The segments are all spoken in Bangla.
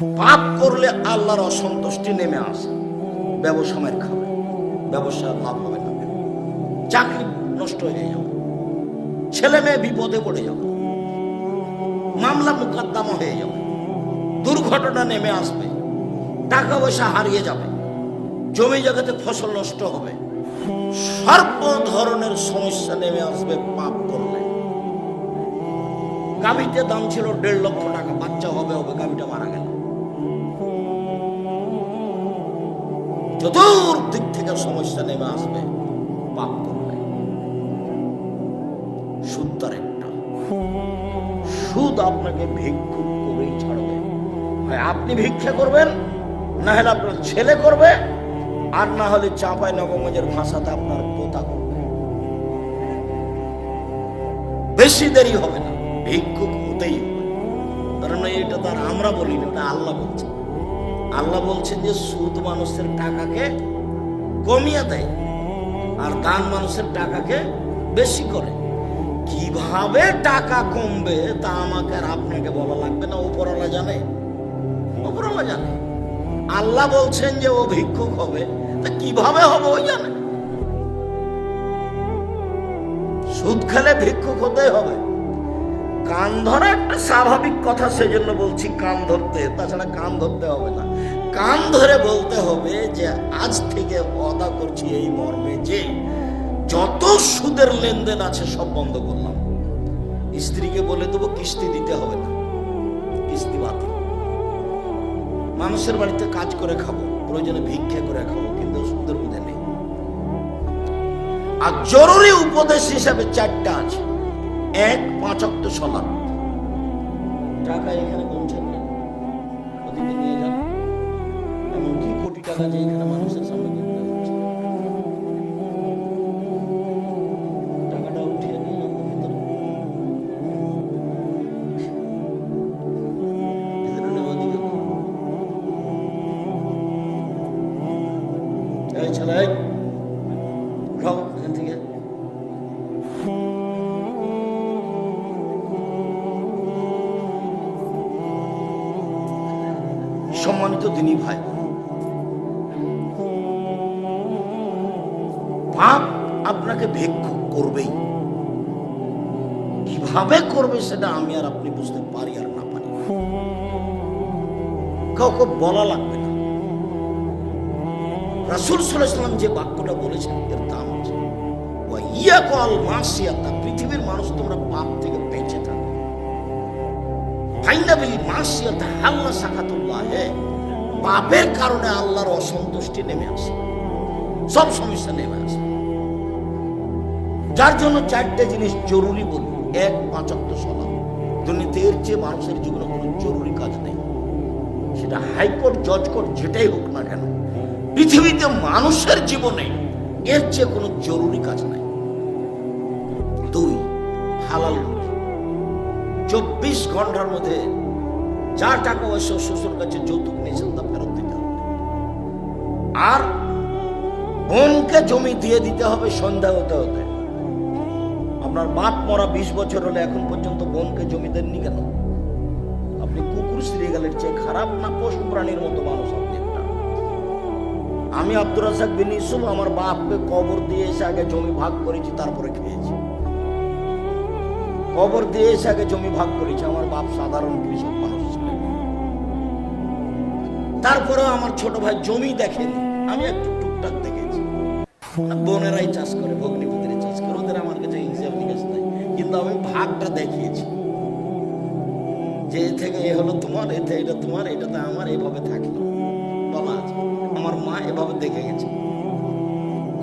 পাপ করলে আল্লাহর অসন্তুষ্টি নেমে আসে। ব্যবসা মার খাবে। ব্যবসা লাভ হবে না। চাকরি নষ্ট হয়ে যাবে। ছেলে মেয়ে বিপদে পড়ে যাবে। মামলা মোকদ্দমা হয়ে যাবে। দুর্ঘটনা নেমে আসবে। টাকা পয়সা হারিয়ে যাবে। জমি জায়গাতে ফসল নষ্ট হবে। সর্ব ধরনের সমস্যা নেমে আসবে পাপ করলে। গাভীতে দাম ছিল দেড় লক্ষ টাকা। বাচ্চা হবে হবে গাভীটা মারা গেল। চতুর্দিক থেকে সমস্যা নেমে আসবে, পাপ করলে সুদ একটা। সুদ আপনাকে ভিক্ষুক করেই ছাড়বে। হয় আপনি ভিক্ষা করবেন, না হলে আপনার ছেলে করবে, আর না হলে চাঁপাই নবগঞ্জের ভাষাতে আপনার পোতা করবে। বেশি দেরি হবে না, ভিক্ষুক হতেই হবে। কারণ এটা তো আর আমরা বলি না এটা আল্লাহ বলছে। আল্লাহ বলছেন যে সুদ মানুষের টাকাকে কমিয়ে দেয় আর দান মানুষের টাকাকে বেশি করে। কীভাবে টাকা কমবে তা আমাকে আর আপনাকে বলা লাগবে না, উপরওয়ালা জানে? উপরওয়ালা জানে। আল্লাহ বলছেন যে ও ভিক্ষুক হবে, তা কীভাবে হবে ওই জানে? সুদ খেলে ভিক্ষুক হতে হবে। কান ধরা একটা স্বাভাবিক কথা সেজন্য বলছি কান ধরতে, তাছাড়া কান ধরতে হবে না। কান ধরে বলতে হবে যে, আজ থেকে অদা করছি এই মর্মে যে, যত সুদের লেনদেন আছে সব বন্ধ করলাম। স্ত্রীকে বলে দেবো, কিস্তি দিতে হবে না। কিস্তি বাতিল। মানুষের বাড়িতে কাজ করে খাব, প্রয়োজনে ভিক্ষা করে খাব, কিন্তু সুদের মধ্যে নেই। আর জরুরি উপদেশ হিসাবে চারটা আছে। এক পাঁচক্ত সলাপ টাকা এখানে কমছে না। ওদিকে নিয়ে যান এমন কি কোটি টাকা যে এখানে মানুষের সম্মানিত দিনী ভাই। পাপ আপনাকে ভিক্ষুক করবেই। কীভাবে করবে সেটা আমি আর আপনি বুঝতে পারি আর না পারি। কাউকে বলা লাগবে না। রাসুল সাল্লাম যে বাক্যটা বলেছেন, এর দাম আছে। ইয়া কল মাসিয়াতা পৃথিবীর মানুষ তোমরা পাপ থেকে বেঁচে থাকো। ফাইনাবিল মাসিয়াতা আল্লাহ সাকাতুল্লাহ পাপের কারণে আল্লাহর অসন্তুষ্টি নেমে আসে। সব সমস্যা নেমে আসে। যার জন্য চারটে জিনিস জরুরি বলি এক পাঁচাত্ত সলাপ। দুর্নীতি এর চেয়ে মানুষের জীবনে কোনো জরুরি কাজ নেই। সেটা হাইকোর্ট জজ কোর্ট যেটাই হোক না কেন, পৃথিবীতে মানুষের জীবনে এর চেয়ে কোনো জরুরি কাজ নাই। দুই, হালাল চব্বিশ ঘণ্টার মধ্যে যা টাকা পয়সা শ্বশুর কাছে যৌতুক নিয়েছেন তা ফেরত দিতে হবে। আর বোনকে জমি দিয়ে দিতে হবে, সন্ধ্যা হতে হতে। আপনার বাপ মরা বিশ বছর হলে এখন পর্যন্ত বোনকে জমি দেননি কেন? আপনি কুকুর শ্রীগালের চেয়ে খারাপ না পশু প্রাণীর মতো মানুষ আপনি আমি আব্দুর রাজাক বিন ইসুফ আমার বাপকে কবর দিয়ে এসে আগে জমি ভাগ করেছি, তারপরে খেয়েছি। কবর দিয়ে এসে আগে জমি ভাগ করেছি, আমার বাপ সাধারণ কৃষক মানুষ। তারপরেও আমার ছোট ভাই জমি দেখেনি। আমি একটু টুকটাক দেখেছি। বোনেরাই চাষ করে ভগ্নিপতিরা চাষ করে, ওদের আমার কাছে হিসাব নিকাশ নাই। কিন্তু আমি ভাগটা দেখিয়েছি। যে এ থেকে এ হলো তোমার এতে এটা তোমার এটাতে আমার এইভাবে থাকল। বলা আছে। আমার মা এভাবে দেখে গেছে।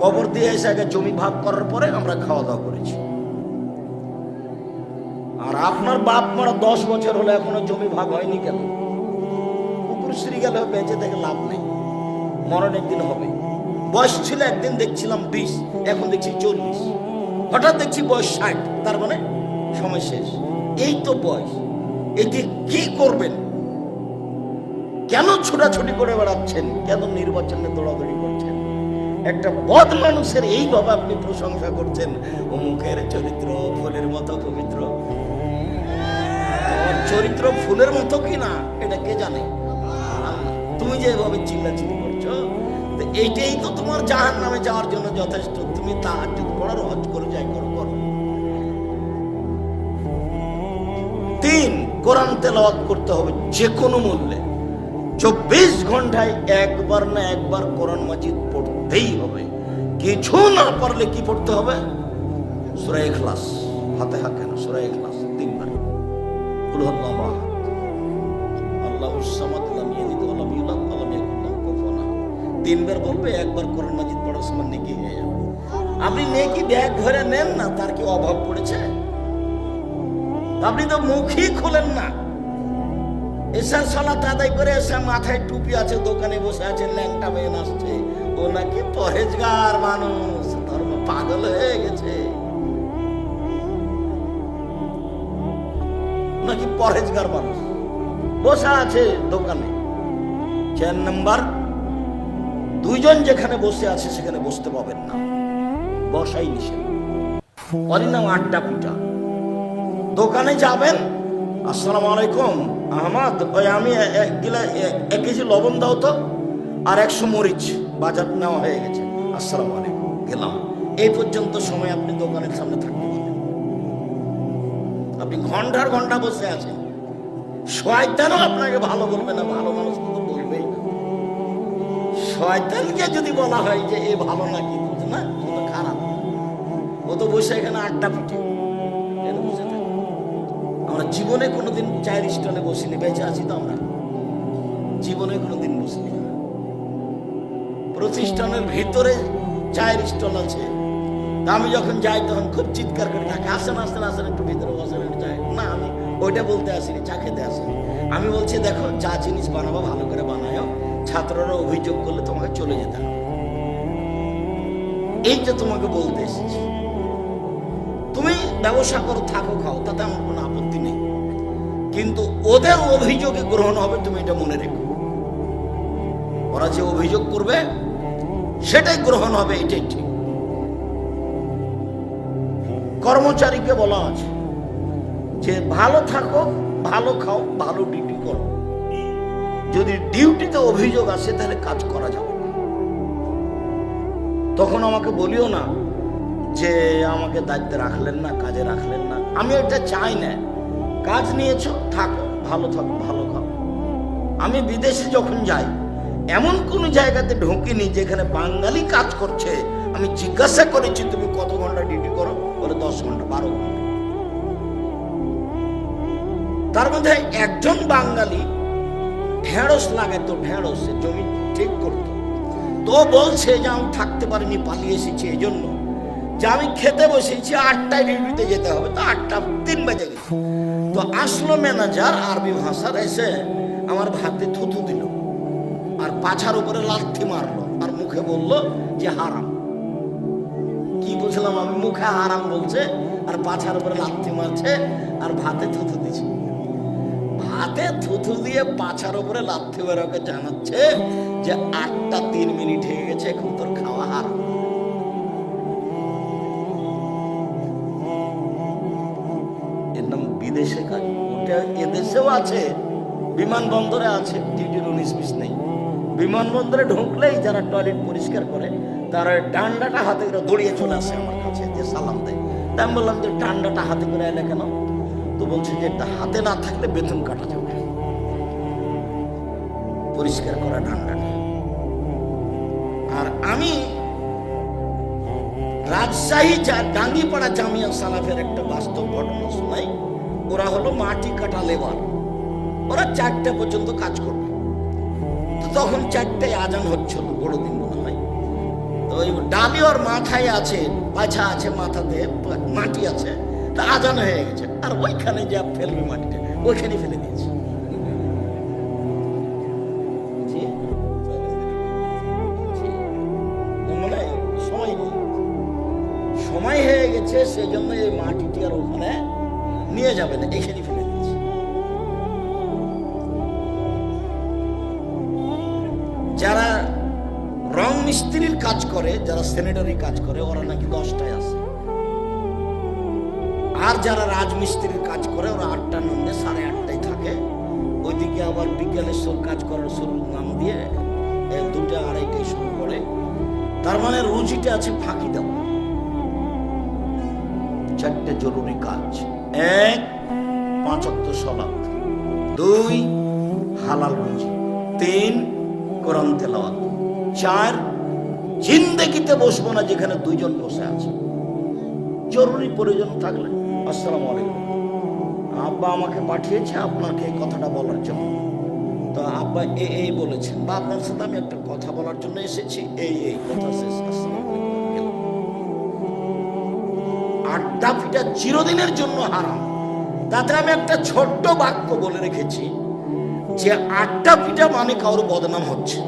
কবর দিয়ে এসে আগে জমি ভাগ করার পরে আমরা খাওয়া দাওয়া করেছি। আর আপনার বাপ মারা দশ বছর হলো এখনও জমি ভাগ হয়নি কেন? কুকুর শ্রী গেলে বেঁচে থেকে লাভ নেই। মরণ একদিন হবে। বয়স ছিল একদিন, দেখছিলাম বিশ, এখন দেখছি চল্লিশ। হঠাৎ দেখছি বয়স ষাট, তার মানে সময় শেষ। এই তো বয়স। এতে কি করবেন? কেন ছোটাছুটি করে বেড়াচ্ছেন? কেন নির্বাচনে দৌড়াদৌড়ি করছেন? একটা বদ মানুষের এইভাবে আপনি প্রশংসা করছেন। ও মুখের চরিত্র ফুলের মতো পবিত্র। চরিত্র ফুলের মতো কি না, এটা কে জানে? তুমি যে এভাবে চিল্লাচিল্লি করছ এইটাই তো তোমার জাহান নামে যাওয়ার জন্য যথেষ্ট। তুমি তাহার পড়ার হজ করে যাই, করো তিন, কোরআন তেলাওয়াত করতে হবে যে কোনো মূল্যে। চব্বিশ ঘন্টায় একবার না একবার কোরআন মাজিদ পড়তেই হবে। কিছু না পারলে কি পড়তে হবে? সুরাই এখলাস হাতে হাত কেন সুরাই এখলাস তিনবার। তিনবার বলবে, একবার কোরআন মাজিদ পড়ার সময় নেকি হয়ে যাবে। আপনি নেকি ব্যাগ ধরে নেন না, তার কি অভাব পড়েছে? আপনি তো মুখই খোলেন না। এসার সালাত আদায় করে এসে মাথায় টুপি আছে, দোকানে বসে আছে, ল্যাংটা মেয়ে নাচছে। ও নাকি পরেজগার মানুষ, ধর্ম পাগল হয়ে গেছে। নাকি পরেজগার মানুষ। বসে আছে দোকানে। চার নাম্বার দুইজন যেখানে বসে আছে সেখানে বসতে পাবেন না। বসাই নিষেধ। অরিনাম আড্ডা পিটা দোকানে যাবেন? আসসালামু আলাইকুম, আহমদ, ওই আমি এক গিলা এক কেজি লবণ দাও তো, আর একশো মরিচ। বাজার নেওয়া হয়ে গেছে। আসসালামু আলাইকুম, গেলাম। এই পর্যন্ত সময় আপনি দোকানের সামনে থাকতে পারেন আপনি ঘণ্টার ঘণ্টা বসে আছেন। শয়তানও আপনাকে ভালো বলবে না, ভালো মানুষ শয়তানকে যদি বলা হয় যে, এ ভালো নাকি বলছে না, ও তো খারাপ। ও তো বসে এখানে আড্ডা পিটে থাকে? আমরা জীবনে কোনোদিন চায়ের স্টলে বসিনি, বেঁচে আছি তো আমরা। জীবনে কোনোদিন বসিনি। প্রতিষ্ঠানের ভিতরে চায়ের স্টল আছে। আমি যখন যাই তখন খুব চিৎকার করে ডাকে, আসেন আসেন আসেন, একটু ভিতরে বসেন, একটু চায় না, আমি ওইটা বলতে আসিনি, চা খেতে আসিনি। আমি বলছি, দেখো, চা জিনিস বানাবো, ভালো করে বানায়ও ছাত্ররা অভিযোগ করলে তোমাকে চলে যেতে হবে। এই যে তোমাকে বলতে এসেছি। তুমি ব্যবসা করো, থাকো, খাও, তাতে আমার কোনো আপত্তি নেই। কিন্তু ওদের অভিযোগে গ্রহণ হবে, তুমি এটা মনে রেখো। ওরা যে অভিযোগ করবে, সেটাই গ্রহণ হবে, এটাই ঠিক। কর্মচারীকে বলা আছে যে, ভালো থাকো, ভালো খাও, ভালো ডিউটি করো। যদি ডিউটিতে অভিযোগ আসে, তাহলে কাজ করা যাবে না। তখন আমাকে বলিও না যে, আমাকে দায়িত্বে রাখলেন না, কাজে রাখলেন না। আমি এটা চাই না। কাজ নিয়েছো, থাকো, ভালো থাকো, ভালো খাও আমি বিদেশে যখন যাই, এমন কোন জায়গাতে ঢুকিনি যেখানে বাঙালি কাজ করছে। আমি জিজ্ঞাসা করেছি, তুমি কত ঘণ্টা ডিউটি করো? বলে, দশ ঘণ্টা, বারো ঘণ্টা। তার মধ্যে একজন বাঙালি ঢেঁড়স লাগাতো ঢেঁড়স, জমি ঠিক করতো। তো বলছে যে আমি থাকতে পারিনি, পালিয়ে এসেছি এই জন্য যে আমি খেতে বসেছি, আটটায় ডিউটিতে যেতে হবে, তো আটটা, তিন বাজে গেছে। তো আসলো ম্যানেজার, আরবি ভাষার এসে আমার ভাতে থুথু দিল। আর পাছার উপরে লাথি মারলো, আর মুখে বলল যে হারাম। কি বুঝলাম আমি, মুখে হারাম বলছে, আর পাছার উপরে লাথি মারছে, আর ভাতে থুথু দিছে হাতে থুথু দিয়ে পাছার উপরে লাথি মেরে ওকে জানাচ্ছে যে আটটা তিন মিনিট হয়ে গেছে, এখন তোর খাওয়া হার এর নাম বিদেশে কাজ ওটা এদেশেও আছে, বিমানবন্দরে আছে ডিউটির উনিশ বিশ নেই। বিমানবন্দরে ঢুকলেই যারা টয়লেট পরিষ্কার করে, তারা ডান্ডাটা হাতে করে দৌড়িয়ে চলে আসে আমার কাছে, যে সালাম দেয়। তা আমি বললাম যে ডান্ডাটা হাতে করে এলে কেন? তো বলছে যে এটা হাতে না থাকলে বেতন কাটা যাবে। পরিষ্কার করা ডান্ডাটা আর আমি রাজশাহী ডাঙ্গিপাড়া জামিয়া সালাফের একটা বাস্তব ঘটনা শোনাই। ওরা হলো মাটি কাটা লেবার। ওরা চারটে পর্যন্ত কাজ করবে। তখন চারটায় আজান হচ্ছিল, বড়দিন মনে হয়। তো ওই ডালি ওর মাথায় আছে পাছা আছে মাথাতে, মাটি আছে, তা আজান হয়ে গেছে। আর ওইখানে যা ফেলবে মাটিটা ওইখানে ফেলে দিয়েছে। মানে সময় হয়ে গেছে, সেজন্য এই মাটিটি আর ওখানে নিয়ে যাবে না এখানে ফেলে দিয়েছে। যারা রং মিস্ত্রির কাজ করে, যারা স্যানিটারি কাজ করে, ওরা নাকি দশটায় আসে। আর যারা রাজমিস্ত্রির কাজ করে, ওরা আটটা নন্দে সাড়ে আটটায় থাকে। ওইদিকে আবার বিজ্ঞানের সব কাজ করার শুরুর নাম দিয়ে দুটা আড়াইটায় শুরু করে। তার মানে রুজিটা আছে ফাঁকি দেওয়া। চারটে জরুরি কাজ। এক পাঁচক্ত সলাপ দুই, হালাল রুজি। তিন, কোরআন তেলাওয়াত। চার, জিন্দেগিতে বসবো না যেখানে দুইজন বসে আছে। জরুরি প্রয়োজন থাকলে। আসসালামু আলাইকুম। আব্বা আমাকে পাঠিয়েছে আপনাকে এই কথাটা বলার জন্য। তো আব্বা এ, এই বলেছেন। বা আপনার সাথে আমি একটা কথা বলার জন্য এসেছি। এই এই, কথা শেষ। আড্ডা পিটা চিরদিনের জন্য হারাম। তাতে আমি একটা ছোট্ট বাক্য বলে রেখেছি যে আড্ডা পিটা মানে কারোর বদনাম হচ্ছে।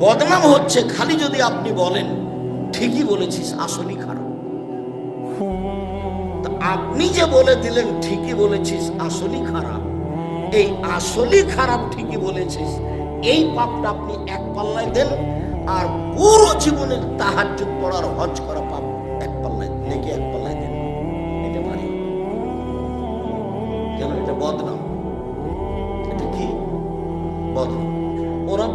বদনাম হচ্ছে খালি যদি আপনি বলেন, ঠিকই বলেছিস, আসলই খারাপ। আপনি যে বলে দিলেন, ঠিকই বলেছিস, আসলই খারাপ। এই আসলই খারাপ, ঠিকই বলেছিস। এই পাপটা আপনি এক পাল্লায় দেন, আর পুরো জীবনের তাহাজ্জুদ পড়ার হজ করা পাপ এক পাল্লায়, নেকি এক পাল্লায় দেন। এটা পারি কেন এটা বদনাম? এটা কি? বদনাম। ওরা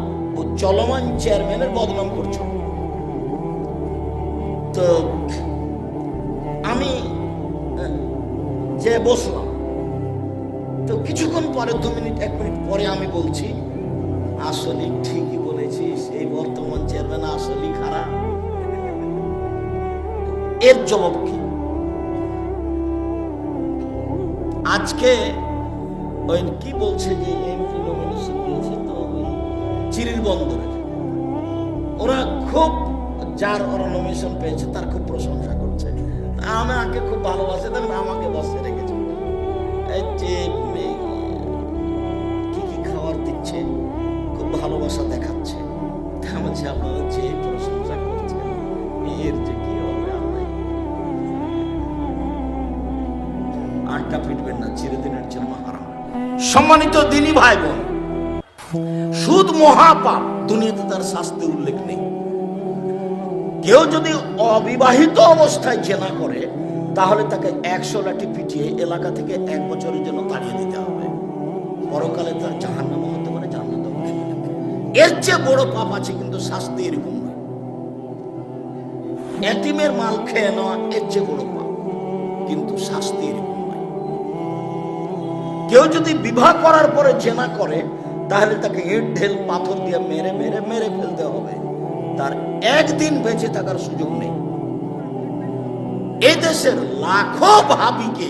চলমান চেয়ারম্যানের বদনাম করছ। তো আমি যে বসলাম? তো কিছুক্ষণ পরে, দু মিনিট, এক মিনিট পরে আমি বলছি, আসলে ঠিকই বলেছিস, এই বর্তমান চেয়ারম্যান আসলেই খারাপ। এর জবাব কি? আজকে ওই কি বলছে যে এমপি নমিনেশন দিয়েছে তো ওই চিরির বন্দরের ওরা খুব, যার ওরা নমিনেশন পেয়েছে, তার খুব প্রশংসা করছে। আমাকে খুব ভালোবাসে তাহলে আমাকে বসে যে কি কি খাবার দিচ্ছে, খুব ভালোবাসা দেখাচ্ছে। আমি আপনারা যে প্রশংসা করছেন এর যে কি হবে আটটা পিটবেন না, চিরদিনের জন্য হারাম। সম্মানিত দিনী ভাই বোন সুদ মহাপাপ, দুনিয়াতে তার শাস্তি উল্লেখ নেই। কেউ যদি অবিবাহিত অবস্থায় জেনা করে তাহলে তাকে একশো লাঠি পিটিয়ে এলাকা থেকে এক বছরের জন্য তাড়িয়ে দিতে হবে। পরকালে তার জাহান্নাম হতে পারে হতে এর চেয়ে বড় পাপ আছে কিন্তু শাস্তি এরকম নয়। এতিমের মাল খেয়ে নেওয়া এর চেয়ে বড় পাপ, কিন্তু শাস্তি এরকম নয়। কেউ যদি বিবাহ করার পরে জেনা করে, তাহলে তাকে ইট, ঢেল, পাথর দিয়ে মেরে মেরে মেরে ফেলতে হবে। তার একদিন বেঁচে থাকার সুযোগ নেই। এদেশের লাখো ভাবিকে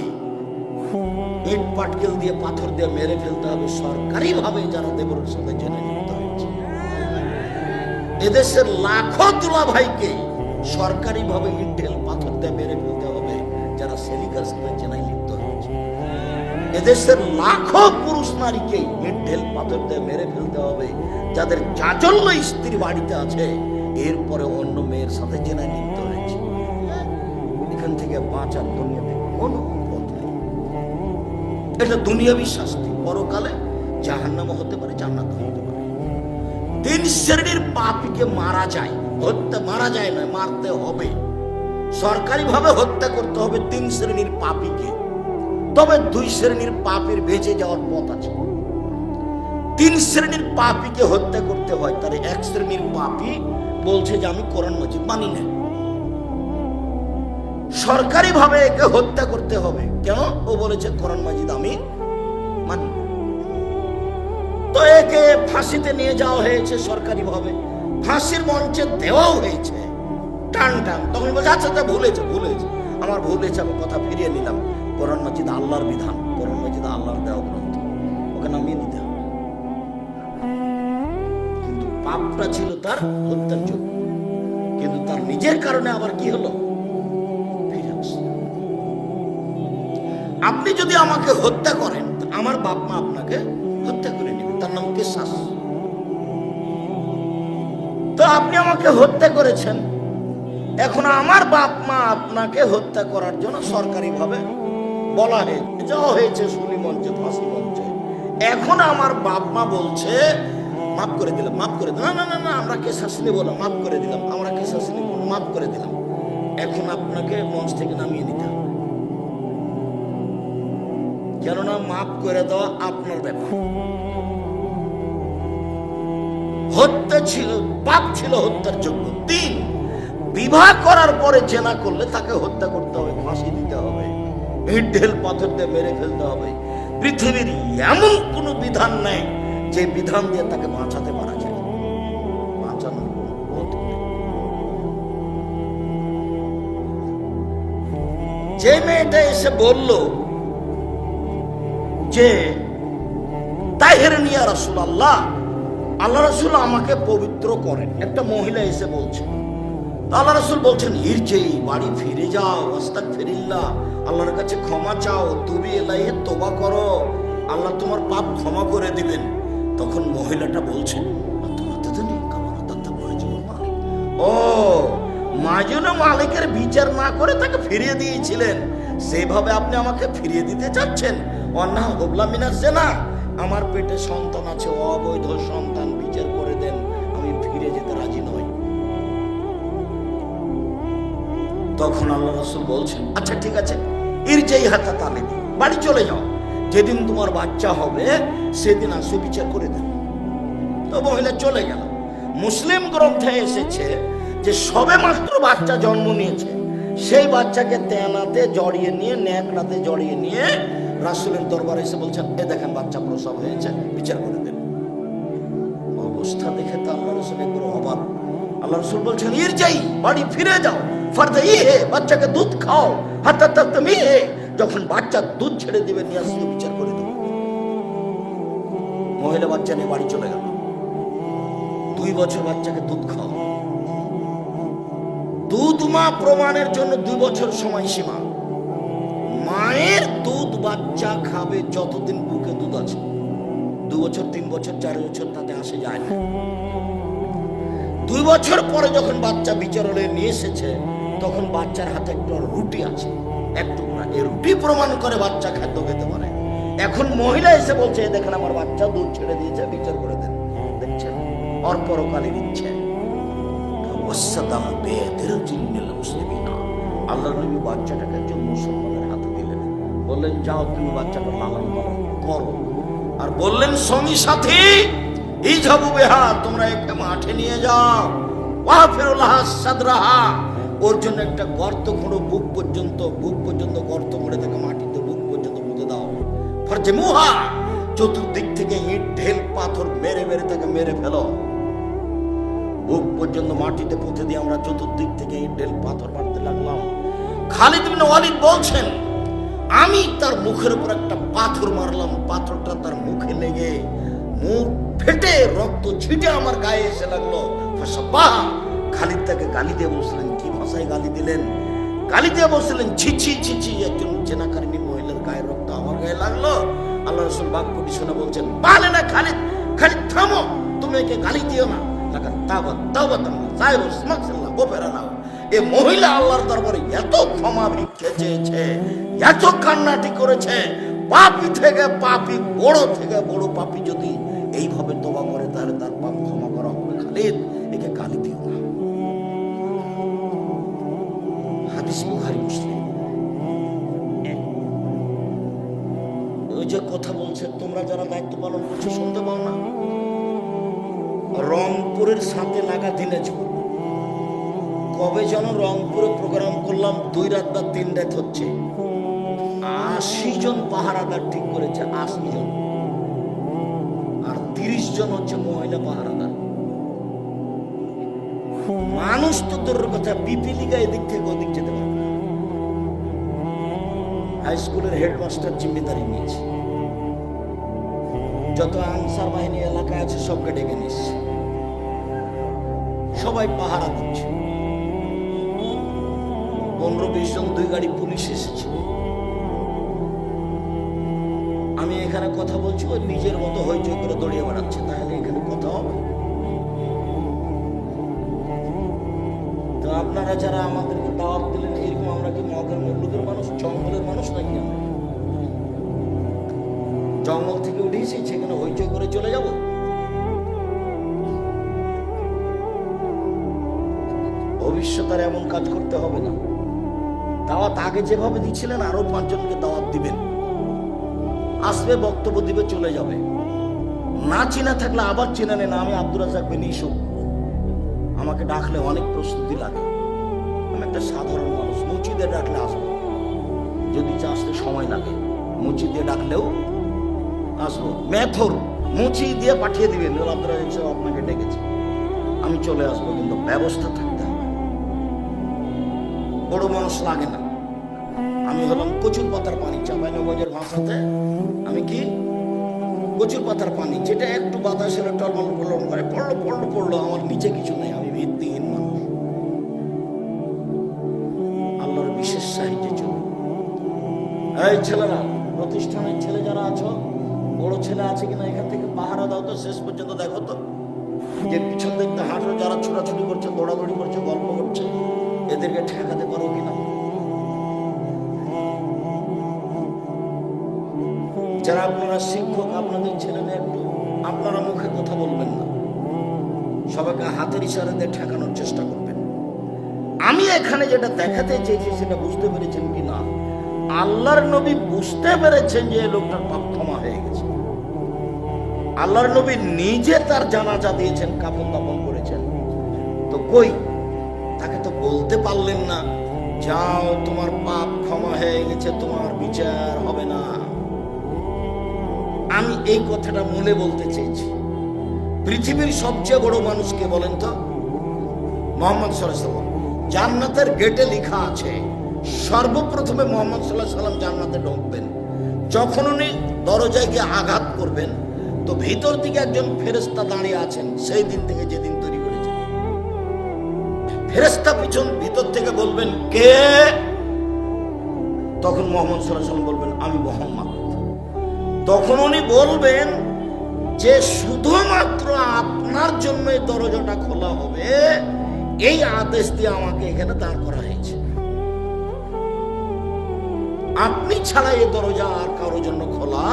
ইট পাটকেল দিয়ে পাথর দিয়ে মেরে ফেলতে হবে সরকারি ভাবে যারা দেবরের সাথে জেনে হয়েছে। এদেশের লাখো তুলা ভাইকে সরকারি ভাবে ইট ঢেল পাথর দিয়ে মেরে ফেলতে হবে, যারা সেলিকার সাথে লিপ্ত হয়েছে। এদেশের লাখো পুরুষ নারীকে ইট পাথর দিয়ে মেরে ফেলতে হবে, যাদের চাচল্য স্ত্রী বাড়িতে আছে, এরপরে অন্য মেয়ের সাথে জেনায় লিপ্ত থেকে বাঁচার দুনিয়াতে কোনো পথ নেই। এটা দুনিয়াবি শাস্তি। পরকালে জাহান্নামও হতে পারে জান্নাত হতে পারে। তিন শ্রেণির পাপীকে মারা যায়। হত্যা মারা যায় না, মারতে হবে। সরকারিভাবে হত্যা করতে হবে তিন শ্রেণির পাপীকে। তবে দুই শ্রেণির পাপের ভেজে যাওয়ার পথ আছে। তিন শ্রেণির পাপীকে হত্যা করতে হয়, তার এক শ্রেণির পাপী বলছে যে, আমি কোরআন মজিদ মানি না। সরকারি ভাবে একে হত্যা করতে হবে। কেন? ও বলেছে, কোরআন মাজিদ আমি মানি তো একে ফাঁসিতে নিয়ে যাওয়া হয়েছে সরকারি ভাবে ফাঁসির মঞ্চে দেওয়াও হয়েছে। টান টান। তখন বলছে আচ্ছা তা ভুলেছে ভুলেছে আমার ভুল হয়েছে, আমি কথা ফিরিয়ে নিলাম। কোরআন মাজিদ আল্লাহর বিধান। কোরআন মাজিদ আল্লাহর দেওয়া গ্রন্থ। ওকে নামিয়ে নিতে হবে। কিন্তু পাপটা ছিল তার হত্যার যোগ্য কিন্তু তার নিজের কারণে আবার কি হলো? আপনি যদি আমাকে হত্যা করেন আমার বাপ মা আপনাকে হত্যা করে নেবে। তার নাম কেসাস তো আপনি আমাকে হত্যা করেছেন। এখন আমার বাপ মা আপনাকে হত্যা করার জন্য সরকারিভাবে বলা হয়েছে যাওয়া হয়েছে শুনি মঞ্চে, ফাঁসি মঞ্চে। এখন আমার বাপ মা বলছে, মাফ করে দিলাম, মাফ করে দিলাম। না না না আমরা কেসাস নেব না মাফ করে দিলাম, আমরা কেসাস নেব মাফ করে দিলাম। এখন আপনাকে মঞ্চ থেকে নামিয়ে হবে। কেননা মাফ করে দেওয়া আপনার ব্যাপার। হত্যা ছিল, পাপ ছিল হত্যার যোগ্য। তিন, বিবাহ করার পরে জেনা করলে তাকে হত্যা করতে হবে, ফাঁসি দিতে হবে ইট ঢেল পাথর দিয়ে মেরে ফেলতে হবে। পৃথিবীর এমন কোনো বিধান নেই যে বিধান দিয়ে তাকে বাঁচাতে পারা যায়। যে মেয়েটা এসে বলল যে তাহের নিয়া রসুল আল্লাহ আল্লাহ রসুল আমাকে পবিত্র করেন। একটা মহিলা এসে বলছে আল্লাহ রসুল বলছেন ইরজেই বাড়ি ফিরে যাও অস্তাক ফিরিল্লা আল্লাহর কাছে ক্ষমা চাও, তুমি এলাইয়ে তোবা করো, আল্লাহ তোমার পাপ ক্ষমা করে দিবেন। তখন মহিলাটা বলছেন ও মাজন মালিকের বিচার না করে তাকে ফিরিয়ে দিয়েছিলেন, সেভাবে আপনি আমাকে ফিরিয়ে দিতে চাচ্ছেন? আমার পেটে সন্তান আছে, অবৈধ সন্তান, বিচার করে দেন। আমি ফিরে যেতে রাজি নই। তখন আল্লাহ রসুল বলছেন আচ্ছা ঠিক আছে এর যেই হাতা তালে বাড়ি চলে যাও। যেদিন তোমার বাচ্চা হবে, সেদিন আসু, বিচার করে দেন। তো মহিলা চলে গেল। মুসলিম গ্রন্থে এসেছে যে, সবে মাত্র বাচ্চা জন্ম নিয়েছে। সেই বাচ্চাকে তেনাতে জড়িয়ে নিয়ে, ন্যাকড়াতে জড়িয়ে নিয়ে রাসুলের দরবারে এসে বলছেন, এ দেখেন বাচ্চা প্রসব হয়েছে, বিচার করে দেন। অবস্থা দেখে তো আল্লাহ রসুল একটু অবাক। আল্লাহ রসুল বলছেন ইর যাই বাড়ি ফিরে যাও। ফার্দা ই হে, বাচ্চাকে দুধ খাও। হাতা তুমি হে, যখন বাচ্চা দুধ ছেড়ে দিবে নিয়ে আসলে বিচার করে দেবে। মহিলা বাচ্চা নিয়ে বাড়ি চলে গেল। দুই বছর বাচ্চাকে দুধ খাও দুধ মা প্রমাণের জন্য দুই বছর সময়সীমা মায়ের দুধ বাচ্চা খাবে যতদিন বুকে দুধ আছে। দু বছর, তিন বছর, চার বছর তাতে আসে যায় না। দুই বছর পরে যখন বাচ্চা বিচরণে নিয়ে এসেছে, তখন বাচ্চার হাতে একটু রুটি আছে। একটু রুটি প্রমাণ করে বাচ্চা খাদ্য খেতে পারে। এখন মহিলা এসে বলছে দেখেন আমার বাচ্চা দুধ ছেড়ে দিয়েছে, বিচার করে দেন। দেখছেন? ওর পরকালের ইচ্ছে মুসলিমিনা। আল্লাহ নবী বাচ্চাটাকে একজন দিলেন বললেন, যাও তুমি বাচ্চাটা লালন পালন করো। আর বললেন, সঙ্গী সাথী, এই যাব বেহা তোমরা একে মাঠে নিয়ে যাও। ওয়া সাদরাহা। ওর জন্য একটা গর্ত খুঁড়ো, বুক পর্যন্ত বুক পর্যন্ত গর্ত তাকে মাটিতে বুক পর্যন্ত দাও। ফরজে মুহা, চতুর্দিক থেকে ইট, ঢেল, পাথর মেরে মেরে তাকে মেরে ফেলো। বুক পর্যন্ত মাটিতে পুঁতে দিয়ে আমরা চতুর্দিক থেকে ইট, ঢেল, পাথর মারতে লাগলাম। খালিদ বিন ওয়ালিদ বলছেন আমি তার মুখের উপর একটা পাথর মারলাম, পাথরটা তার মুখে লেগে মুখ ফেটে রক্ত ছিটে আমার গায়ে এসে লাগল। খালিদ তাকে গালি দিয়ে বসলেন কি ভাষায় গালি দিলেন? গালি দিয়ে বসলেন ছিছি ছিছি একজন জেনাকারিনী মহিলার গায়ে রক্ত আমার গায়ে লাগল। আল্লাহ রসুল বাক্যটি শুনে বলছেন পালে না খালিদ খালিদ থামো, তুমি একে গালি দিও না। লাগান তাবাত তাবাত সাহেব স্মাকসাল্লাহ গোপেরা নাও এ মহিলা আল্লাহর দরবারে এত ক্ষমা ভিক্ষে চেয়েছে, এত কান্নাটি করেছে, পাপি থেকে পাপি, বড় থেকে বড় পাপি যদি এইভাবে তোবা করে, তাহলে তার পাপ ক্ষমা করা হবে খালিদ, একে গালি দিও না। হাদিস মুসলিম। ওই যে কথা বলছে, তোমরা যারা দায়িত্ব পালন করছ, শুনতে পাও না? রংপুরের সাথে লাগা দিনাজপুর কবে যেন রংপুরে প্রোগ্রাম করলাম, দুই রাত বা তিন রাত হচ্ছে। আশি জন পাহারাদার ঠিক করেছে, আশি জন। আর তিরিশ জন হচ্ছে মহিলা পাহারাদার। মানুষ তো তোর কথা পিপিলিকা এদিক থেকে ওদিক যেতে পারবে না। হাই স্কুলের হেডমাস্টার জিম্মেদারি নিয়েছে। যত আনসার বাহিনী এলাকায় আছে, সবকে ডেকে নিচ্ছে সবাই পাহারা দিচ্ছে। পনেরো বিশ জন দুই গাড়ি পুলিশ এসেছে। আমি এখানে কথা বলছি ও নিজের মতো হইচই করে দড়িয়ে বেড়াচ্ছে তাহলে এখানে কথা হবে। তো আপনারা যারা আমাদেরকে দাওয়াত দিলেন, এরকম আমরা কি মগের মুল্লুকের মানুষ, জঙ্গলের মানুষ নাকি জঙ্গল থেকে উঠে এসেছি সেখানে হইচই করে চলে যাব? ভবিষ্যৎ আর এমন কাজ করতে হবে না। দাওয়াত আগে যেভাবে দিচ্ছিলেন আরও পাঁচজনকে দাওয়াত দিবেন। আসবে বক্তব্য দিবে চলে যাবে। না চিনা থাকলে আবার চিনে নেন আমি আব্দুর রাজাক বিন ইসুফ আমাকে ডাকলে অনেক প্রস্তুতি লাগে। আমি একটা সাধারণ মানুষ মসজিদে ডাকলে আসব। যদি আসতে সময় লাগে দিয়ে ডাকলেও আসব। মেথর মুচি দিয়ে পাঠিয়ে দিবেন। বলে, আব্দুর রাজাক সাহেব আপনাকে ডেকেছে। আমি চলে আসব কিন্তু ব্যবস্থা থাকতে হবে বড় মানুষ লাগে না। আমি হলাম কচুর পাতার পানি চাঁপাইনগঞ্জের ভাষাতে। আমি কি? কচুর পাতার পানি, যেটা একটু বাতাস এলে টলমল টলমল করে। পড়ল পড়ল পড়ল, আমার নিচে কিছু নেই, আমি ভিত্তিহীন মানুষ। আল্লাহর বিশেষ সাহায্যে চলুন এই ছেলেরা, প্রতিষ্ঠানের ছেলে যারা আছো, বড় ছেলে আছে কিনা এখান থেকে পাহারা দাও তো, শেষ পর্যন্ত দেখো তো। যে পিছন দেখতে হাঁটো, যারা ছোটাছুটি করছে, দৌড়াদৌড়ি করছে, গল্প করছে। এদেরকে ঠেকাতে পারো কিনা? যারা আপনারা শিক্ষক, আপনাদের ছেলেদের একটু আপনারা মুখে কথা বলবেন না। সবাইকে হাতের ইশারা দিয়ে ঠেকানোর চেষ্টা করবেন। আমি এখানে যেটা দেখাতে চেয়েছি, সেটা বুঝতে পেরেছেন কি না? আল্লাহর নবী বুঝতে পেরেছেন যে লোকটার পাপ ক্ষমা হয়ে গেছে। আল্লাহর নবী নিজে তার জানাজা দিয়েছেন কাপন দাপন করেছেন। তো কই? বলতে পারলেন না। যাও, তোমার পাপ ক্ষমা হয়ে গেছে, তোমার বিচার হবে না। আমি এই কথাটা মনে বলতে চেয়েছি। পৃথিবীর সবচেয়ে বড় মানুষকে বলেন তো? মোহাম্মদ সাল্লাম জান্নাতের গেটে লেখা আছে, সর্বপ্রথমে মোহাম্মদ সাল্লাহ সাল্লাম জান্নাতে ঢুকবেন। যখন উনি দরজায় গিয়ে আঘাত করবেন, তো ভিতর দিকে একজন ফেরেস্তা দাঁড়িয়ে আছেন, সেই দিন থেকে যেদিন তৈরি ফেরেস্তা পিছন ভিতর থেকে বলবেন, কে? তখন মোহাম্মদ সাল্লাম বলবেন, আমি মোহাম্মদ। তখন উনি বলবেন যে, শুধুমাত্র আপনার জন্য এই দরজাটা খোলা হবে। এই আদেশ দিয়ে আমাকে এখানে দাঁড় করা হয়েছে। আপনি ছাড়া এই দরজা আর কারোর জন্য খোলা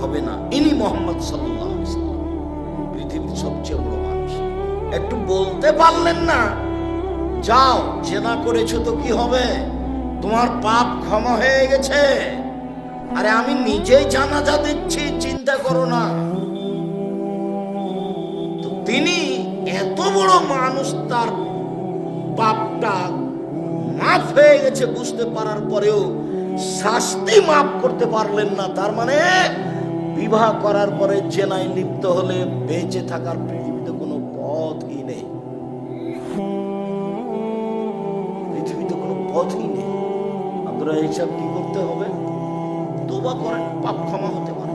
হবে না। ইনি মোহাম্মদ সাল্লাহ পৃথিবীর সবচেয়ে একটু বলতে পারলেন না। যাও, জেনা করেছ তো কি হবে? তোমার পাপ ক্ষমা হয়ে গেছে। আরে আমি নিজেই জানাজা দিচ্ছি, চিন্তা করো না। তিনি এত বড় মানুষ, তার পাপটা মাফ হয়ে গেছে বুঝতে পারার পরেও শাস্তি মাফ করতে পারলেন না। তার মানে বিবাহ করার পরে জেনায় লিপ্ত হলে বেঁচে থাকার পথই নেই আপনারা এইসব কি করতে হবে? তোবা করেন, পাপ ক্ষমা হতে পারে।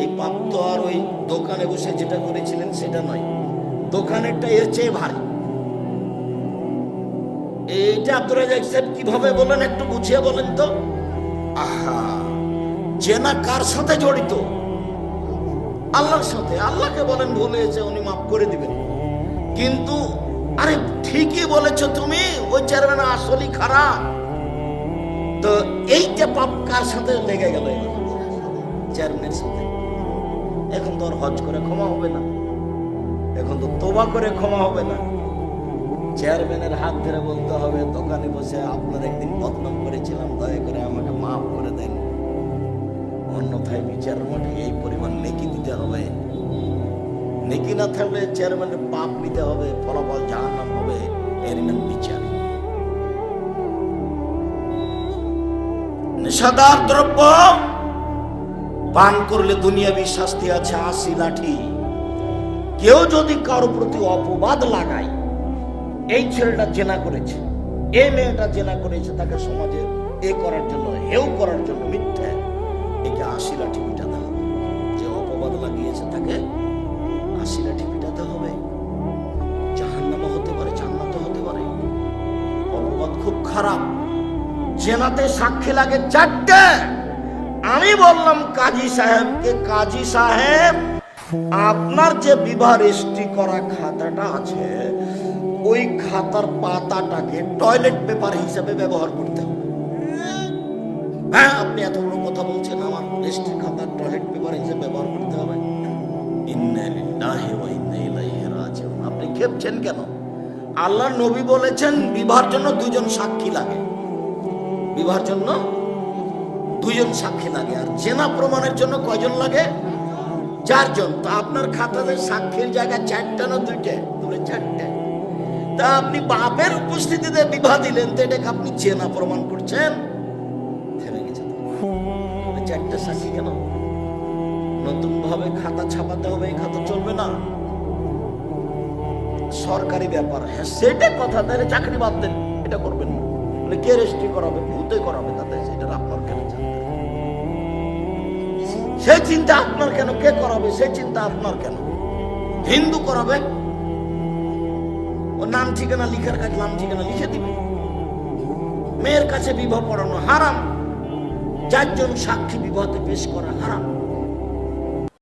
এই পাপ তো আর ওই দোকানে বসে যেটা করেছিলেন সেটা নয়। দোকানেরটা এর চেয়ে ভারী। এইটা সাহেব কীভাবে বলেন একটু বুঝিয়ে বলেন তো। আহা জেনা কার সাথে জড়িত? আল্লাহর সাথে। আল্লাহকে বলেন ভুলে হয়েছে, উনি মাফ করে দিবেন। কিন্তু আরে ঠিকই বলেছ তুমি, ওই চেয়ারম্যান আসলেই খারাপ। তো এইটা পাপ কার সাথে লেগে গেল চেয়ারম্যানের সাথে। এখন তো আর হজ করে ক্ষমা হবে না। এখন তো তোবা করে ক্ষমা হবে না। চেয়ারম্যানের হাত ধরে বলতে হবে, দোকানে বসে আপনার একদিন বদনাম করেছিলাম, দয়া করে আমাকে মাফ করে দেন। অন্যথায় বিচার মাঠে এই পরিমাণ নেকি দিতে হবে। নেকি না থাকলে চেয়ারম্যানের পাপ নিতে হবে, ফলাফল জাহান্নাম হবে, এর নাম বিচার। নেশাদার দ্রব্য পান করলে দুনিয়াবি শাস্তি আছে আশি লাঠি। কেউ যদি কারও প্রতি অপবাদ লাগায়, এই ছেলেটা জেনা করেছে, এই মেয়েটা জেনা করেছে, তাকে সমাজে এ করার জন্য, হেউ করার জন্য মিথ্যা। একে আশি লাঠি পিটাতে হবে। যে অপবাদ লাগিয়েছে, তাকে লাঠি পিটাতে হবে। জাহান্নামা হতে পারে জান্নাত হতে পারে। অপবাদ খুব খারাপ। জেনাতে সাক্ষী লাগে চারটে। আমি বললাম, কাজী সাহেবকে, কাজী সাহেব, আপনার যে বিবাহ রেজিস্ট্রি করা খাতাটা আছে, ওই খাতার পাতাটাকে টয়লেট পেপার হিসাবে ব্যবহার করতে হবে। হ্যাঁ আপনি এত বড় কথা বলছেন, আমার রেজিস্ট্রি খাতার টয়লেট পেপার হিসেবে ব্যবহার করতে আপনি খেপছেন কেন? আল্লাহ নবী বলেছেন, বিবাহের জন্য দুজন সাক্ষী লাগে। বিবাহের জন্য দুজন সাক্ষী লাগে। আর চেনা প্রমাণের জন্য কয়জন লাগে? চারজন। তো আপনার খাতাতে সাক্ষীর জায়গা চারটা না দুইটা? বলে চারটে। তা আপনি বাপের উপস্থিতিতে বিবাহ দিলেন, তো এটাকে আপনি চেনা প্রমাণ করছেন? থেমে গেছে। চারটে সাক্ষী কেন? নতুন ভাবে খাতা ছাপাতে হবে, এই খাতা চলবে না। সরকারি ব্যাপার। হ্যাঁ সেটা কথা, তাহলে চাকরি বাদ দেন এটা করবেন না। বলে কে রেজিস্ট্রি করাবে? ভূতে করাবে তাতে সেটা আপনার কেন? সেই চিন্তা আপনার কেন? কে করাবে? সেই চিন্তা আপনার কেন? হিন্দু করাবে? ও নাম ঠিকানা, লিখার কাজ, নাম ঠিকানা লিখে দিবে। মেয়ের কাছে বিবাহ পড়ানো হারাম। চারজন সাক্ষী বিবাহতে পেশ করা হারাম।